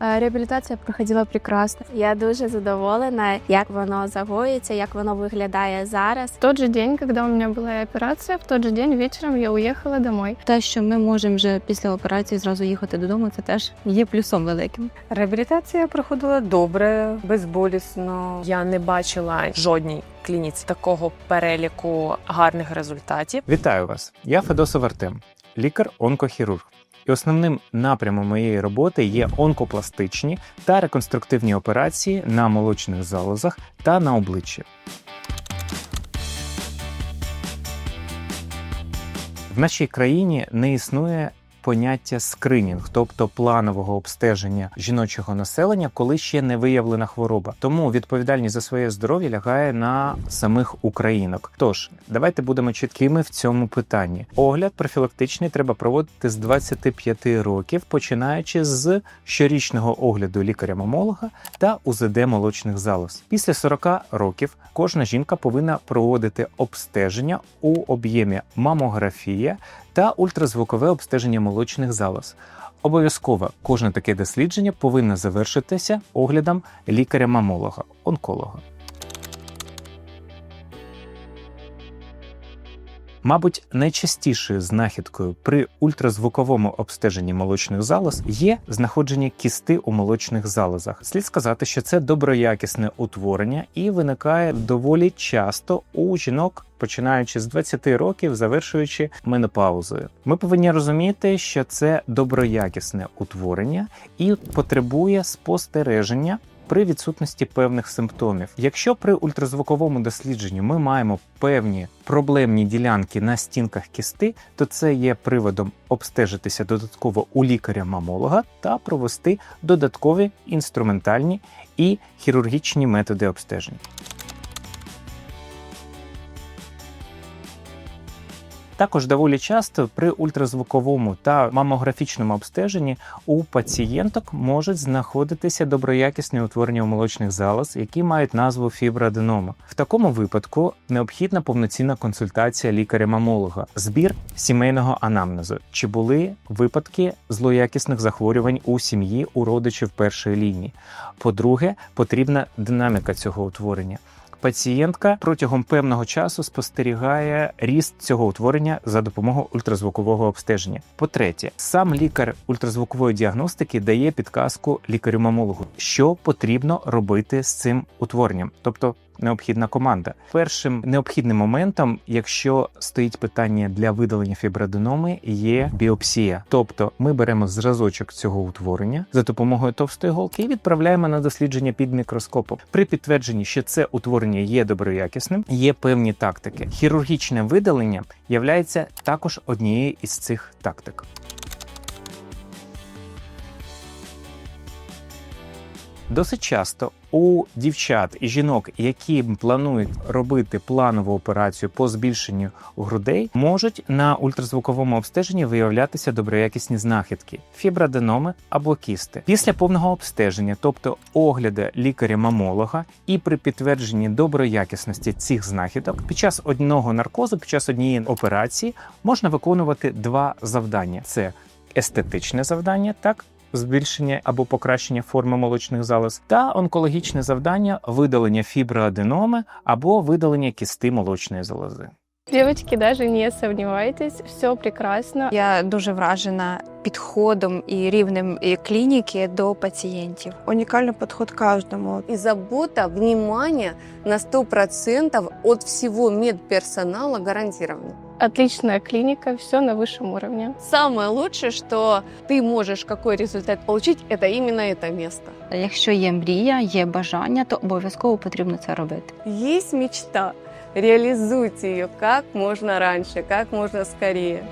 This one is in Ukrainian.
Реабілітація проходила прекрасно. Я дуже задоволена, як воно загоюється, як воно виглядає зараз. В тот же день, когда у меня была операция, в тот же день вечером я уехала домой. Те, що ми можемо вже після операції зразу їхати додому, це теж є плюсом великим. Реабілітація проходила добре, безболісно. Я не бачила жодній клініці такого переліку гарних результатів. Вітаю вас! Я Федосов Артем, лікар-онкохірург. І основним напрямом моєї роботи є онкопластичні та реконструктивні операції на молочних залозах та на обличчі. В нашій країні не існує поняття скринінг, тобто планового обстеження жіночого населення, коли ще не виявлена хвороба. Тому відповідальність за своє здоров'я лягає на самих українок. Тож давайте будемо чіткими в цьому питанні. Огляд профілактичний треба проводити з 25 років, починаючи з щорічного огляду лікаря-мамолога та УЗД молочних залоз. Після 40 років кожна жінка повинна проводити обстеження у об'ємі мамографія та ультразвукове обстеження молочних залоз. Обов'язково кожне таке дослідження повинно завершитися оглядом лікаря-мамолога, онколога. Мабуть, найчастішою знахідкою при ультразвуковому обстеженні молочних залоз є знаходження кісти у молочних залозах. Слід сказати, що це доброякісне утворення і виникає доволі часто у жінок. Починаючи з 20 років, завершуючи менопаузою, ми повинні розуміти, що це доброякісне утворення і потребує спостереження при відсутності певних симптомів. Якщо при ультразвуковому дослідженні ми маємо певні проблемні ділянки на стінках кісти, то це є приводом обстежитися додатково у лікаря-мамолога та провести додаткові інструментальні і хірургічні методи обстеження. Також доволі часто при ультразвуковому та мамографічному обстеженні у пацієнток можуть знаходитися доброякісні утворення у молочних залоз, які мають назву фіброаденома. В такому випадку необхідна повноцінна консультація лікаря-мамолога, збір сімейного анамнезу, чи були випадки злоякісних захворювань у сім'ї у родичів першої лінії. По-друге, потрібна динаміка цього утворення. Пацієнтка протягом певного часу спостерігає ріст цього утворення за допомогою ультразвукового обстеження. По-третє, сам лікар ультразвукової діагностики дає підказку лікарю-мамологу, що потрібно робити з цим утворенням, тобто необхідна команда. Першим необхідним моментом, якщо стоїть питання для видалення фіброаденоми, є біопсія. Тобто ми беремо зразочок цього утворення за допомогою товстої голки і відправляємо на дослідження під мікроскопом. При підтвердженні, що це утворення є доброякісним, є певні тактики. Хірургічне видалення являється також однією із цих тактик. Досить часто у дівчат і жінок, які планують робити планову операцію по збільшенню грудей, можуть на ультразвуковому обстеженні виявлятися доброякісні знахідки, фіброаденоми або кісти. Після повного обстеження, тобто огляду лікаря-мамолога, і при підтвердженні доброякісності цих знахідок, під час одного наркозу, під час однієї операції можна виконувати два завдання: це естетичне завдання, так збільшення або покращення форми молочних залоз, та онкологічне завдання видалення фіброаденоми або видалення кісти молочної залози. Девочки, даже не сомневайтесь, все прекрасно. Я дуже вражена підходом і рівнем клініки до пацієнтів. уникальный подход к каждому. и забота, внимание на 100% от всего медперсонала гарантированы Отличная клиника, все на высшем уровне. Самое лучшее, что ты можешь какой результат получить, это именно это место. Якщо є мрія, є бажання, то обов'язково потрібно це робити. Есть мечта, реализуйте ее как можно раньше, как можно скорее.